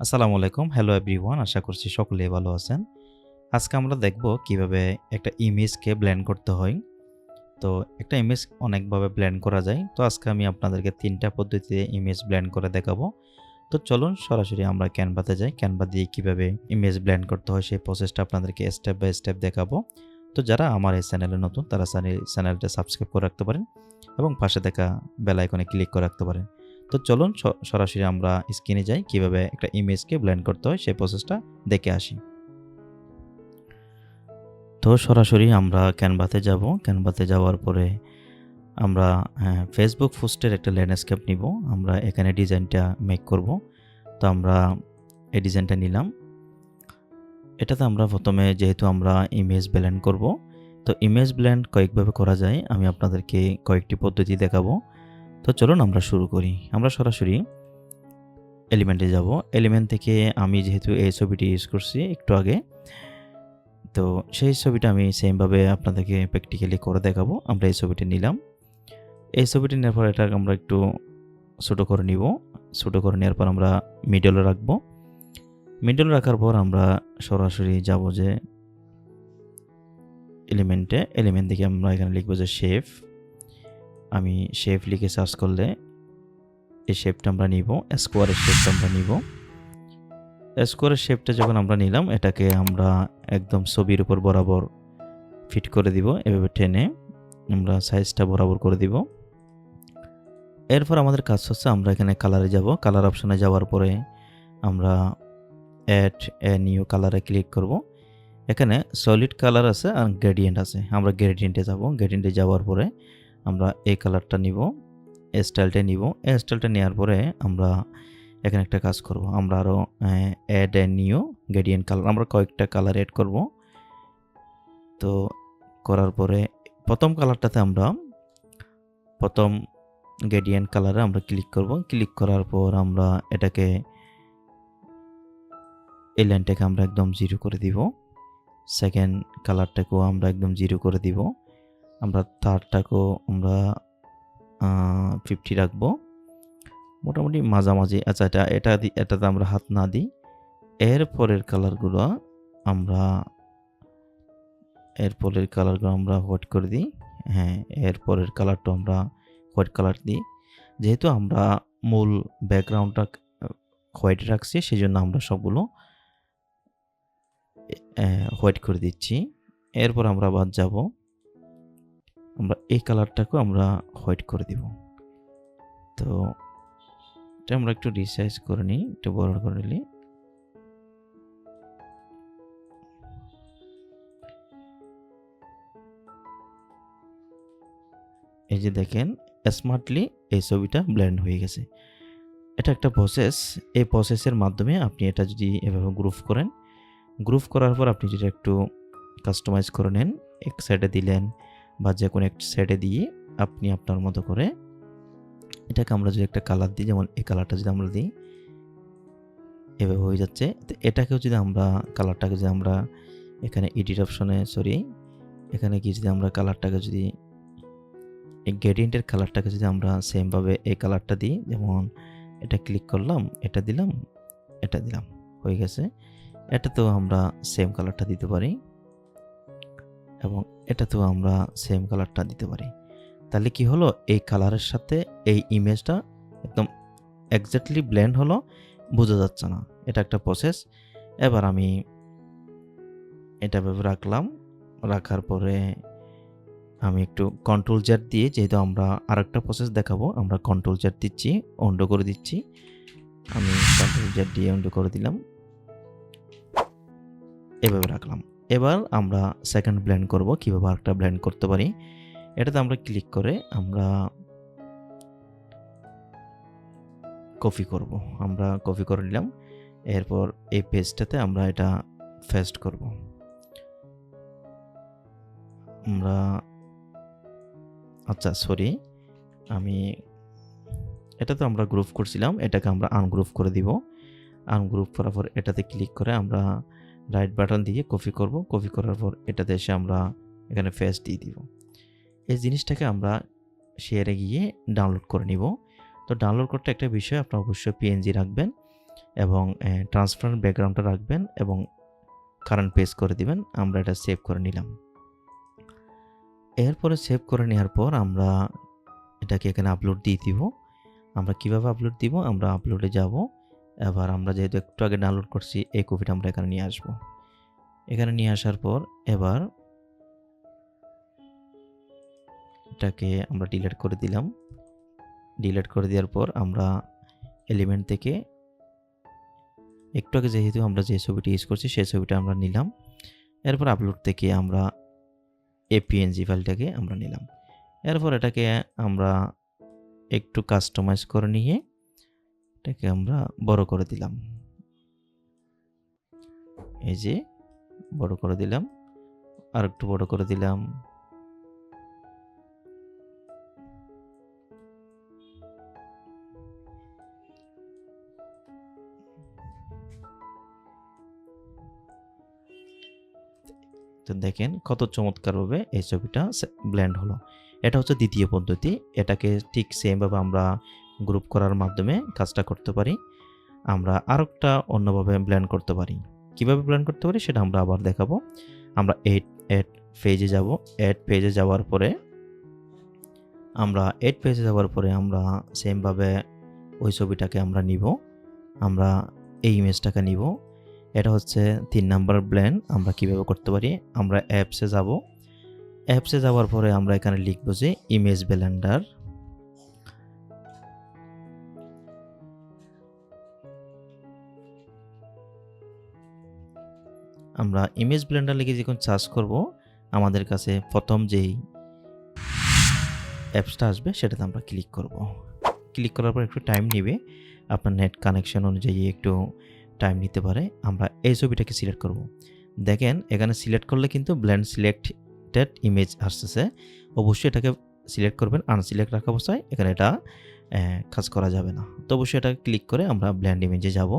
আসসালামু আলাইকুম। Hello everyone আশা করছি সকলেই ভালো আছেন। আজকে আমরা দেখব কীভাবে একটা ইমেজকে ব্লেন্ড করতে হয়। তো একটা ইমেজ অনেকভাবে ব্লেন্ড করা যায়। তো আজকে আমি আপনাদেরকে তিনটা পদ্ধতিতে ইমেজ ব্লেন্ড করে দেখাবো। তো চলুন, সরাসরি আমরা ক্যানভাতে যাই। ক্যানভা দিয়ে কীভাবে ইমেজ ব্লেন্ড করতে হয়, সেই প্রসেসটা আপনাদেরকে স্টেপ বাই স্টেপ দেখাবো। তো যারা আমার এই চ্যানেলে নতুন, তারা চ্যানেলটা সাবস্ক্রাইব করে রাখতে পারেন এবং পাশে দেখা বেল আইকনে ক্লিক করে রাখতে পারেন। তো চলুন সরাসরি আমরা স্ক্রিনে যাই কীভাবে একটা ইমেজকে ব্লেন্ড করতে হয় সেই প্রসেসটা দেখে আসি। তো সরাসরি আমরা ক্যানভাতে যাব। ক্যানভাতে যাওয়ার পরে আমরা হ্যাঁ, ফেসবুক পোস্টের একটা ল্যান্ডস্কেপ নিব। আমরা এখানে ডিজাইনটা মেক করব। তো আমরা এই ডিজাইনটা নিলাম। এটাতে আমরা প্রথমে যেহেতু আমরা ইমেজ ব্ল্যান্ড করব তো ইমেজ ব্ল্যান্ড কয়েকভাবে করা যায়। আমি আপনাদেরকে কয়েকটি পদ্ধতি দেখাবো। তো চলুন আমরা শুরু করি। আমরা সরাসরি এলিমেন্টে যাব। এলিমেন্ট থেকে আমি যেহেতু এই ছবিটি ইউজ করছি একটু আগে, তো সেই ছবিটা আমি সেমভাবে আপনাদেরকে প্র্যাকটিক্যালি করে দেখাবো। আমরা এই ছবিটি নিলাম। এই ছবিটি নেওয়ার পর এটা আমরা একটু ছোটো করে নিব। ছোটো করে নেওয়ার পর আমরা মিডলে রাখব। মিডল রাখার পর আমরা সরাসরি যাব যে এলিমেন্টে এলিমেন্ট থেকে আমরা এখানে লিখব যে শেফ আমি শেপ লিখে সার্চ করলে এই শেপটা আমরা নিব স্কোয়ারের শেপটা আমরা নিব। স্কোয়ারের শেপটা যখন আমরা নিলাম, এটাকে আমরা একদম ছবির উপর বরাবর ফিট করে দিব, এভাবে টেনে আমরা সাইজটা বরাবর করে দিব। এরপর আমাদের কাজ হচ্ছে আমরা এখানে কালারে যাব। কালার অপশানে যাওয়ার পরে আমরা অ্যাড এ নিউ কালারে ক্লিক করব। এখানে সলিড কালার আছে আর গ্রেডিয়েন্ট আছে। আমরা গ্রেডিয়েন্টে যাব। গ্রেডিয়েন্টে যাওয়ার পরে আমরা এই কালারটা নিব স্টাইলটা নিব। স্টাইলটা নেওয়ার পরে আমরা এখানে একটা কাজ করব। আমরা আরও add a new gradient colour আমরা কয়েকটা কালার অ্যাড করব। তো করার পরে প্রথম কালারটাতে আমরা প্রথম গ্রেডিয়েন্ট কালারে আমরা ক্লিক করব। ক্লিক করার পর আমরা এটাকে এই লাইনটাকে আমরা একদম জিরো করে দিব। সেকেন্ড কালারটাকেও আমরা একদম জিরো করে দিব। আমরা থার্ডটাকেও আমরা ফিফটি রাখব। মোটামুটি মাঝামাঝি আচ্ছা এটা এটা দিই এটাতে আমরা হাত না দিই। এর পরের কালারগুলো আমরা, এর পরের কালারগুলো আমরা হোয়াইট করে দিই। হ্যাঁ এর পরের কালারটা আমরা হোয়াইট কালার দিই। যেহেতু আমরা মূল ব্যাকগ্রাউন্ডটা হোয়াইট রাখছি সেই জন্য আমরা সবগুলো হোয়াইট করে দিচ্ছি। এরপর আমরা আবার যাব। আমরা এই কালারটাকেও আমরা হোয়াইট করে দিব। তো এটা আমরা একটু রিসাইজ করে নিই, একটু বড় করে নিই এই যে দেখেন স্মার্টলি এই ছবিটা ব্ল্যান্ড হয়ে গেছে। এটা একটা প্রসেস এই প্রসেসের মাধ্যমে আপনি এটা যদি এভাবে গ্রুপ করেন গ্রুপ করার পর আপনি যদি একটু কাস্টমাইজ করে নেন, এক সাইডে দিলেন বা যে কোনো একটা সাইডে দিয়ে আপনি আপনার মতো করে এটাকে আমরা যদি একটা কালার দিই, যেমন এই কালারটা যদি আমরা দিই, এভাবে হয়ে যাচ্ছে। তো এটাকেও যদি আমরা কালারটাকে যদি আমরা এখানে এডিট অপশনে সরি এখানে কি যদি আমরা কালারটাকে যদি, এই গ্রেডিয়েন্টের কালারটাকে যদি আমরা সেমভাবে এই কালারটা দিই, যেমন এটা ক্লিক করলাম, এটা দিলাম এটা দিলাম, হয়ে গেছে। এটাতেও আমরা সেম কালারটা দিতে পারি। এবং এটাতেও আমরা সেম কালারটা দিতে পারি। তাহলে কি হলো? এই কালারের সাথে এই ইমেজটা একদম এক্স্যাক্টলি ব্লেন্ড হলো, বোঝা যাচ্ছে না। এটা একটা প্রসেস এবার আমি এটা ভেবে রাখলাম। রাখার পরে আমি একটু কন্ট্রোল জ্যাট দিয়ে যেহেতু আমরা আরেকটা প্রসেস দেখাবো, আমরা কন্ট্রোল জ্যাট দিচ্ছি অন্ডো করে দিচ্ছি। আমি কন্ট্রোল জ্যাট দিয়ে অন্ডো করে দিলাম। এভাবে রাখলাম। এবার আমরা সেকেন্ড ব্লেন্ড করব, কীভাবে আরেকটা ব্লেন্ড করতে পারি। এটাতে আমরা ক্লিক করে আমরা কপি করব। আমরা কপি করে নিলাম, এরপর এই পেজটাতে আমরা এটা ফেস্ট করব। আমরা আচ্ছা সরি আমি এটা তো আমরা গ্রুপ করছিলাম, এটাকে আমরা আনগ্রুপ করে দিব। আনগ্রুপ করার পর এটাতে ক্লিক করে আমরা রাইট বাটন দিয়ে কপি করব। কপি করার পর এটাতে এসে আমরা এখানে ফেস দিয়ে দিব। এই জিনিসটাকে আমরা শেয়ারে গিয়ে ডাউনলোড করে নিব। তো ডাউনলোড করতে একটা বিষয় আপনার অবশ্যই পিএনজি রাখবেন এবং ট্রান্সপারেন্ট ব্যাকগ্রাউন্ডটা রাখবেন এবং কারেন্ট পেজ করে দিবেন। আমরা এটা সেভ করে নিলাম। এরপরে সেভ করে নেওয়ার পর আমরা এটাকে এখানে আপলোড দিয়ে দিব। আমরা কীভাবে আপলোড দিব? আমরা আপলোডে যাব। এবার আমরা যেহেতু একটু আগে ডাউনলোড করছি, এই কপিটা আমরা এখানে নিয়ে আসব। এখানে নিয়ে আসার পর এবার এটাকে আমরা ডিলেট করে দিলাম। ডিলেট করে দেওয়ার পর আমরা এলিমেন্ট থেকে একটু আগে যেহেতু আমরা যে ছবিটি ইউজ করছি, সেই ছবিটা আমরা নিলাম। এরপর আপলোড থেকে আমরা এপিএনজি ফাইলটাকে আমরা নিলাম। এরপর এটাকে আমরা একটু কাস্টমাইজ করে নিয়ে এটাকে আমরা বড় করে দিলাম। এই যে বড় করে দিলাম আর একটু বড় করে দিলাম। তো দেখেন কত চমৎকারভাবে এই ছবিটা ব্ল্যান্ড হলো। এটা হচ্ছে দ্বিতীয় পদ্ধতি। এটাকে ঠিক সেমভাবে আমরা গ্রুপ করার মাধ্যমে কাজটা করতে পারি। আমরা আরেকটা অন্যভাবে ব্ল্যান্ড করতে পারি। কীভাবে ব্ল্যান্ড করতে পারি সেটা আমরা আবার দেখাবো। আমরা এইট এড পেজে যাব। এড পেজে যাওয়ার পরে আমরা এড পেজে যাওয়ার পরে আমরা সেমভাবে ওই ছবিটাকে আমরা নিব। আমরা এই ইমেজটাকে নিব। এটা হচ্ছে তিন নাম্বার ব্ল্যান্ড আমরা কীভাবে করতে পারি। আমরা অ্যাপসে যাব। অ্যাপসে যাওয়ার পরে আমরা এখানে লিখব যে ইমেজ ব্লেন্ডার আমরা ইমেজ ব্লেন্ডার লিখে যখন চার্জ করব, আমাদের কাছে প্রথম যেই অ্যাপসটা আসবে, সেটাতে আমরা ক্লিক করব। ক্লিক করার পর একটু টাইম নেবে। আপনার নেট কানেকশন অনুযায়ী একটু টাইম নিতে পারে। আমরা এই ছবিটাকে সিলেক্ট করব। দেখেন, এখানে সিলেক্ট করলে কিন্তু ব্ল্যান্ড সিলেক্টেড ইমেজ আসতেছে। অবশ্যই এটাকে সিলেক্ট করবেন আনসিলেক্ট রাখা অবস্থায় এখানে এটা কাজ করা যাবে না। তো অবশ্যই এটা ক্লিক করে আমরা ব্ল্যান্ড ইমেজে যাব।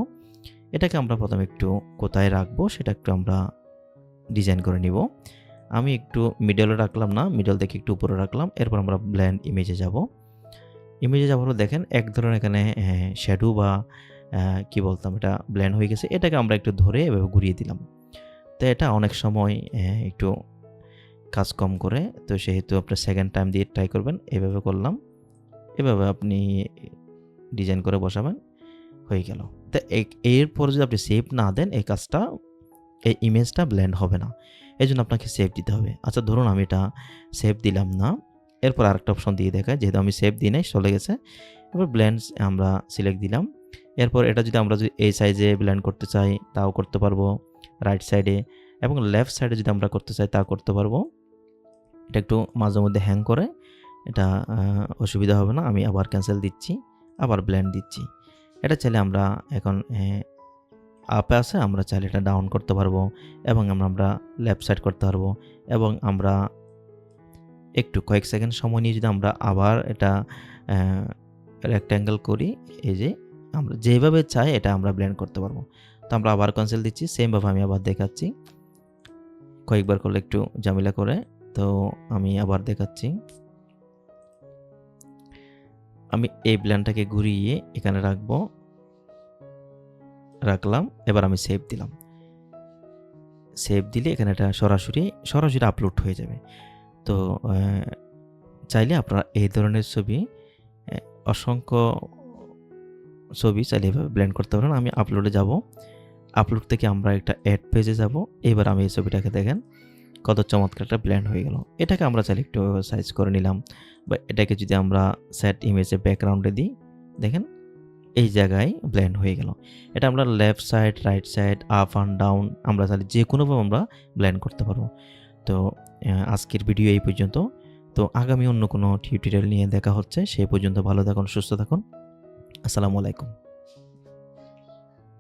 এটাকে আমরা প্রথমে একটু কোথায় রাখব সেটা একটু আমরা ডিজাইন করে নিব। আমি একটু মিডলে রাখলাম না মিডল থেকে একটু উপরে রাখলাম, এরপর আমরা ব্ল্যান্ড ইমেজে যাব। ইমেজে যাওয়ার পর দেখেন এক ধরনের এখানে শ্যাডো বা কি বলতাম এটা ব্ল্যান্ড হয়ে গেছে। এটাকে আমরা একটু ধরে এভাবে ঘুরিয়ে দিলাম। তো এটা অনেক সময় একটু কাজ কম করে। তো সেহেতু আপনার সেকেন্ড টাইম দিয়ে ট্রাই করবেন। এভাবে করলাম। এভাবে আপনি ডিজাইন করে বসাবেন। হয়ে গেল। তো এরপর যদি আপনি সেভ না দেন, এই কাজটা, এই ইমেজটা ব্ল্যান্ড হবে না। এই জন্য আপনাকে সেভ দিতে হবে। আচ্ছা ধরুন আমি এটা সেভ দিলাম না। এরপর আরেকটা অপশন দিয়ে দেখায় যেহেতু আমি সেভ দিই নাই, চলে গেছে। এবার ব্ল্যান্ড আমরা সিলেক্ট দিলাম। এরপর এটা যদি আমরা যদি এই সাইজে ব্ল্যান্ড করতে চাই, তাও করতে পারব। রাইট সাইডে এবং লেফট সাইডে যদি আমরা করতে চাই তা করতে পারব। এটা একটু মাঝে মধ্যে হ্যাং করে। এটা অসুবিধা হবে না। আমি আবার ক্যান্সেল দিচ্ছি, আবার ব্ল্যান্ড দিচ্ছি। এটা চাইলে আমরা এখন আপে আছে, আমরা চাইলে এটা ডাউন করতে পারব এবং আমরা আমরা লেফট সাইড করতে পারব এবং আমরা একটু কয়েক সেকেন্ড সময় নিয়ে যদি আমরা আবার এটা রেক্ট্যাঙ্গেল করি, এই যে আমরা যেভাবে চাই এটা আমরা ব্লেন্ড করতে পারব। তো আমরা আবার কনসেল দিচ্ছি সেমভাবে আমি আবার দেখাচ্ছি। কয়েকবার করলে একটু জামিলা করে, তো আমি আবার দেখাচ্ছি। আমি এই প্ল্যানটাকে ঘুরিয়ে এখানে রাখব। রাখলাম, এবার আমি সেভ দিলাম। সেভ দিলে এখানে এটা সরাসরি সরাসরি আপলোড হয়ে যাবে। তো চাইলে আপনারা এই ধরনের ছবি অসংখ্য ছবি চাইলে এভাবে ব্ল্যান্ড করতে পারেন। আমি আপলোডে যাব। আপলোড থেকে আমরা একটা অ্যাড পেজে যাব। এবার আমি এই ছবিটাকে দেখেন। কত চমৎকার একটা ব্ল্যান্ড হয়ে গেল। এটাকে আমরা চাইলে একটু সাইজ করে নিলাম। বা এটাকে যদি আমরা স্যাট ইমেজে ব্যাকগ্রাউন্ডে দিই, দেখেন এই জায়গায় ব্ল্যান্ড হয়ে গেল। এটা আমরা left side right side up and down আমরা চাইলে যে কোনোভাবে আমরা ব্ল্যান্ড করতে পারব। তো আজকের ভিডিও এই পর্যন্ত। তো, আগামী অন্য কোনো টিউটোরিয়াল নিয়ে দেখা হচ্ছে। সেই পর্যন্ত ভালো থাকুন, সুস্থ থাকুন। আসসালামু আলাইকুম।